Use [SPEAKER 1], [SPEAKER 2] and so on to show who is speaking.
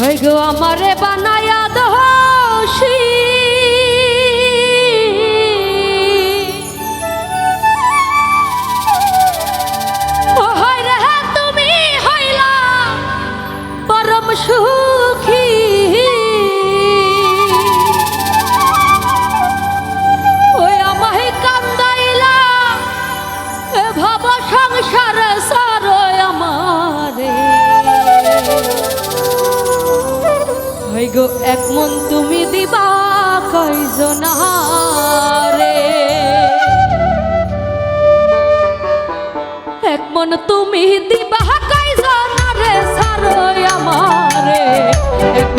[SPEAKER 1] হই গো আমারে বানায়া দোষী হই গো এক মন তুমি দিবা কয়জনারে এক মন তুমি দিবা কয়জনারে আমারে। আমার